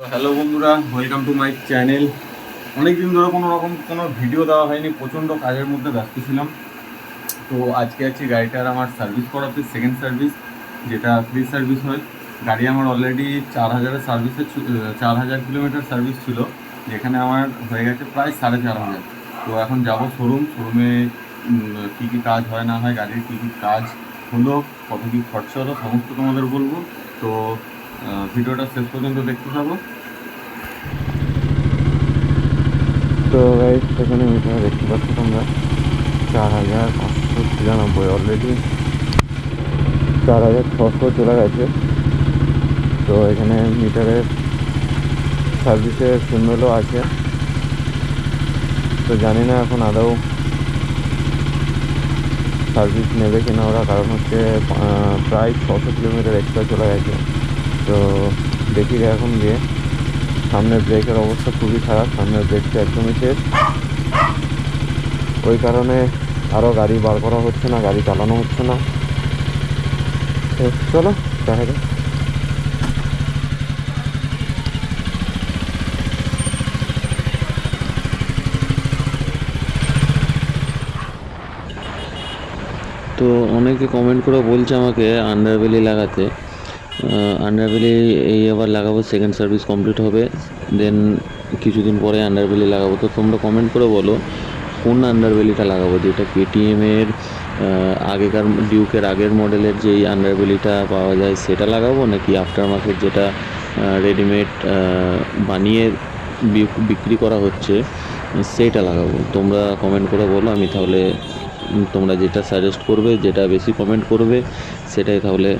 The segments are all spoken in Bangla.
হ্যালো বন্ধুরা ওয়েলকাম টু মাই চ্যানেল অনেক দিন ধরে কোনো রকম কোনো ভিডিও দেওয়া হয়নি, প্রচণ্ড কাজের মধ্যে ব্যস্ত ছিলাম। তো আজকে আছি গাড়িটার আমার সার্ভিস করাতে সেকেন্ড সার্ভিস যেটা ফ্রি সার্ভিস হয়। গাড়ি আমার অলরেডি চার হাজারের সার্ভিসে চার হাজার কিলোমিটার সার্ভিস ছিল, যেখানে আমার হয়ে গেছে প্রায় সাড়ে চার হাজার। তো এখন যাব শোরুম শোরুমে কী কী কাজ হয়, না হয়, গাড়ির কী কী কাজ হলো, কত কী খরচা হলো, সমস্ত তোমাদের বলব। তো ভিডিওটা শেষ পর্যন্ত দেখতে থাকো। তো গাইস এখানে মিটার দেখতে পাচ্ছ তোমরা। চার হাজার পাঁচশো ছিয়ানব্বই অলরেডি চার হাজার ছশো চলে গেছে। তো এখানে মিটারের সার্ভিসের সিম্বলও আছে। তো জানি না এখন আদৌ সার্ভিস নেবে কিনা ওরা। কারণ হচ্ছে প্রায় ছশো কিলোমিটার এক্সট্রা চলে গেছে। তো দেখি এখন গিয়ে। সামনের ব্রেকের অবস্থা খুবই খারাপ, সামনের ব্রেকটা একদমই শেষ। ওই কারণে আরও গাড়ি বার করা হচ্ছে না, গাড়ি চালানো হচ্ছে না। চলো, দেখা যাক। তো অনেকে কমেন্ট করে বলছে আমাকে আন্ডারবেলি লাগাতে। আন্ডারবেলি এই আবার লাগাবো সেকেন্ড সার্ভিস কমপ্লিট হবে। দেন কিছুদিন পরে আন্ডারবেলি লাগাবো। তো তোমরা কমেন্ট করে বলো, কোন আন্ডারবেলিটা লাগাবো? যেটা কেটিএমের আগেকার ডিউকের আগের মডেলের যেই আন্ডারবেলিটা পাওয়া যায়, সেটা লাগাবো? নাকি আফটার মার্কেট যেটা রেডিমেড বানিয়ে বিক- বিক্রি করা হচ্ছে, সেইটা লাগাবো। তোমরা কমেন্ট করে বলো, আমি তাহলে তোমরা যেটা সাজেস্ট করবে, যেটা বেশি কমেন্ট করবে, সেটাই তাহলে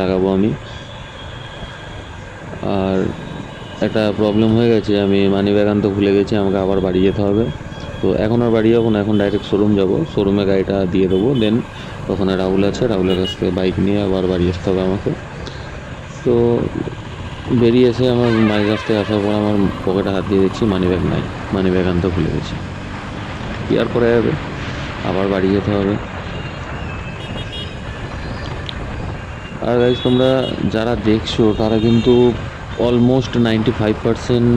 লাগাবো আমি। আর একটা প্রবলেম হয়ে গেছে, আমি মানি ব্যাগ আনতে ভুলে গেছি, আমাকে আবার বাড়ি যেতে হবে। তো এখন আর বাড়ি যাব না, এখন ডাইরেক্ট শোরুম যাব। শোরুমে গাড়িটা দিয়ে দেবো দেন ওখানে রাহুল আছে, রাহুলের কাছ থেকে বাইক নিয়ে আবার বাড়ি আসতে হবে আমাকে। তো বেরিয়ে এসে আমার মায়ের কাছ থেকে আসার পর আমার পকেটে হাত দিয়ে দিচ্ছি মানি ব্যাগ নাই মানি ব্যাগ আনতে ভুলে গেছি। আর করা যাবে? আবার বাড়ি যেতে হবে। আর গাইজ তোমরা যারা দেখছ, তারা কিন্তু almost ninety five percent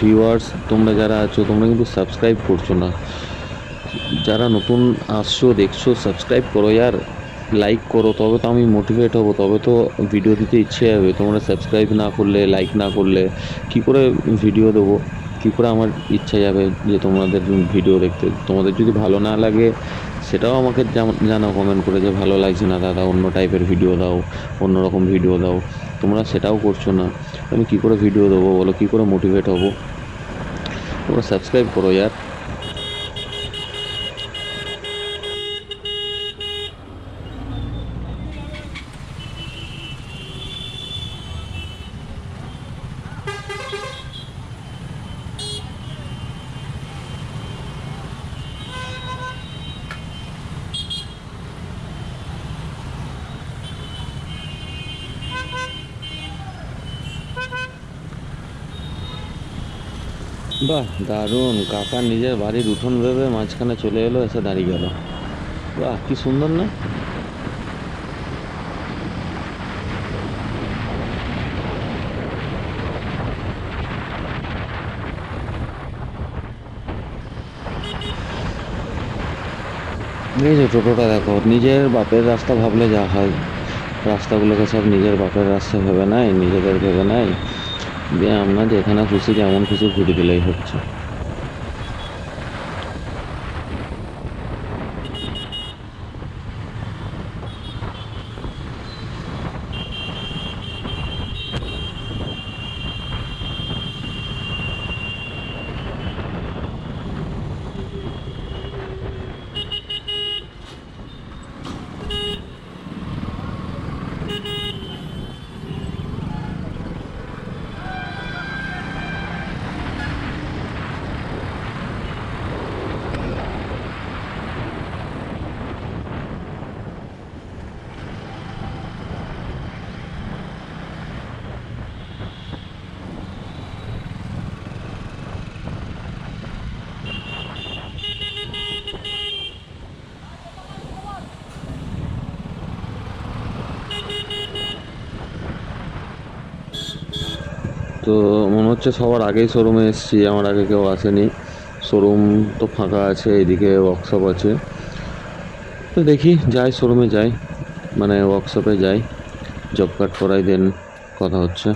viewers তোমরা যারা আছো, তোমরা কিন্তু সাবস্ক্রাইব করছ না। যারা নতুন আসছো, দেখছ সাবস্ক্রাইব করো ইয়ার লাইক করো, তবে তো আমি মোটিভেট হব, তবে তো ভিডিও দিতে ইচ্ছে হবে। তোমরা সাবস্ক্রাইব না করলে লাইক না করলে, কি করে ভিডিও দেবো? কী করে আমার ইচ্ছা যাবে যে তোমাদের ভিডিও দেখতে? তোমাদের যদি ভালো না লাগে সেটাও আমাকে জানাও কমেন্ট করে যে, ভালো লাগছে না দাদা, অন্য টাইপের ভিডিও দাও, অন্য রকম ভিডিও দাও। তোমরা সেটাও করছ না। আমি কী করে ভিডিও দেবো বলো? কী করে মোটিভেট হব? তোমরা সাবস্ক্রাইব করো, ইয়ার। বাহ, দারুণ। কাকা নিজের বাড়ির উঠোন ভেবে মাঝখানে চলে এলো, এসে দাঁড়িয়ে গেল। বাহ, কি সুন্দর না? এই যে টোটোটা দেখো, নিজের বাপের রাস্তা ভাবলে যা হয়। রাস্তাগুলোকে সব নিজের বাপের রাস্তা ভেবে নেয় নিজেদের ভেবে নেয়। দিয়ে আমরা যেখানে খুশি যেমন খুশি ঘুরে দিলেই হচ্ছে। তো মনে হচ্ছে সবার আগেই শোরুমে এসেছি, আমার আগে কেউ আসেনি। শোরুম তো ফাঁকা আছে, এদিকে ওয়ার্কশপ আছে। তো দেখি, যাই শোরুমে যাই। মানে ওয়ার্কশপে যাই জব কার্ড করাই দেন কথা হচ্ছে।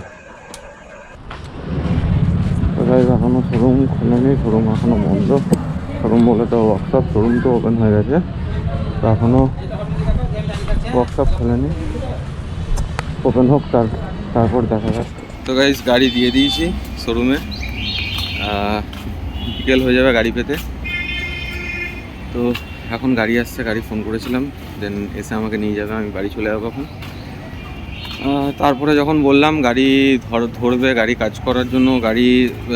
এখনও শোরুম খোলেনি শোরুম এখনও বন্ধ। শোরুম বলে তো ওয়ার্কশপ শোরুম তো ওপেন হয়ে গেছে। তো এখনও ওয়ার্কশপ খোলেনি। ওপেন হোক, তার তারপর দেখা যাক। তো গাইজ গাড়ি দিয়ে দিয়েছি শোরুমে বিকেল হয়ে যাবে গাড়ি পেতে। তো এখন গাড়ি আসছে, গাড়ি ফোন করেছিলাম। দেন এসে আমাকে নিয়ে যাবে, আমি বাড়ি চলে যাব এখন। তারপরে যখন বললাম গাড়ি ধর, ধরবে, গাড়ি কাজ করার জন্য গাড়ি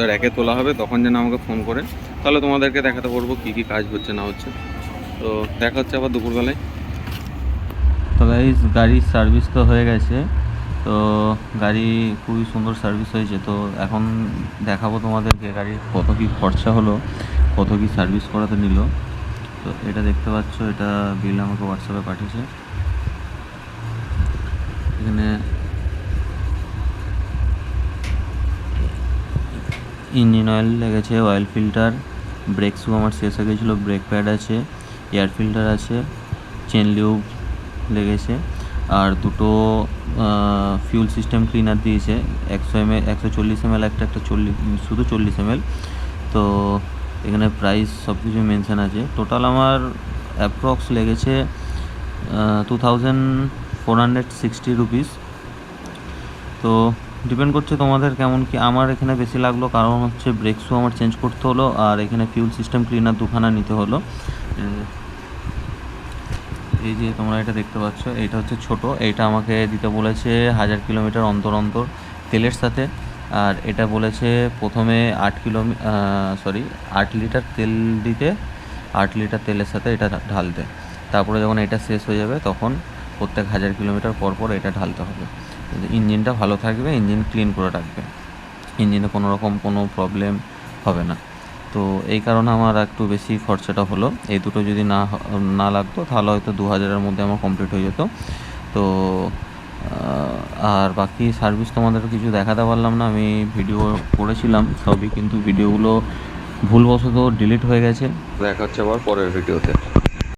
র্যাকে তোলা হবে, তখন যেন আমাকে ফোন করে। তাহলে তোমাদেরকে দেখাতে পারব কী কী কাজ হচ্ছে, না হচ্ছে। তো দেখা হচ্ছে আবার দুপুরবেলায়। তো গাইজ গাড়ির সার্ভিস তো হয়ে গেছে। তো গাড়ি খুবই সুন্দর সার্ভিস হয়েছে। তো এখন দেখাবো তোমাদেরকে গাড়ির কত কী খরচা হলো, কত কী সার্ভিস করাতে নিল। তো এটা দেখতে পাচ্ছ, এটা বিল আমাকে হোয়াটসঅ্যাপে পাঠিয়েছে। এখানে ইঞ্জিন অয়েল লেগেছে অয়েল ফিল্টার ব্রেক শু আমার শেষ হয়ে গেছিল ব্রেক প্যাড আছে এয়ার ফিল্টার আছে চেন লিউব লেগেছে। আর দুটো ফিউল সিস্টেম ক্লিনার দিয়েছে। একশো এম এল একশো চল্লিশ এম এল একটা একটা চল্লিশ শুধু চল্লিশ এম তো এখানে প্রাইস সব কিছু মেনশান আছে। টোটাল আমার অ্যাপ্রক্স লেগেছে two thousand four hundred sixty rupees তো ডিপেন্ড করছে তোমাদের কেমন কি, আমার এখানে বেশি লাগল কারণ হচ্ছে ব্রেক শু আমার চেঞ্জ করতে হলো আর এখানে ফিউল সিস্টেম ক্লিনার দুখানা নিতে হলো। এই যে তোমরা এটা দেখতে পাচ্ছ এটা হচ্ছে ছোট। এটা আমাকে দিতে বলেছে হাজার কিলোমিটার অন্তর অন্তর তেলের সাথে। আর এটা বলেছে প্রথমে আট কিলো সরি আট লিটার তেল দিতে, আট লিটার তেলের সাথে এটা ঢালতে। তারপরে যখন এটা শেষ হয়ে যাবে, তখন প্রত্যেক হাজার কিলোমিটার পর পর এটা ঢালতে হবে। ইঞ্জিনটা ভালো থাকবে, ইঞ্জিন ক্লিন করে রাখবে। ইঞ্জিনে কোনো রকম কোনো প্রবলেম হবে না। তো এই কারণে আমার একটু বেশি খরচাটা হলো। এই দুটো যদি না না লাগতো তাহলে হয়তো দু হাজারের মধ্যে আমার কমপ্লিট হয়ে যেত। তো আর বাকি সার্ভিস তোমাদের কিছু দেখাতে পারলাম না, আমি ভিডিও করেছিলাম সবই, কিন্তু ভিডিওগুলো ভুলবশত ডিলিট হয়ে গেছে। দেখা হচ্ছে আবার পরের ভিডিওতে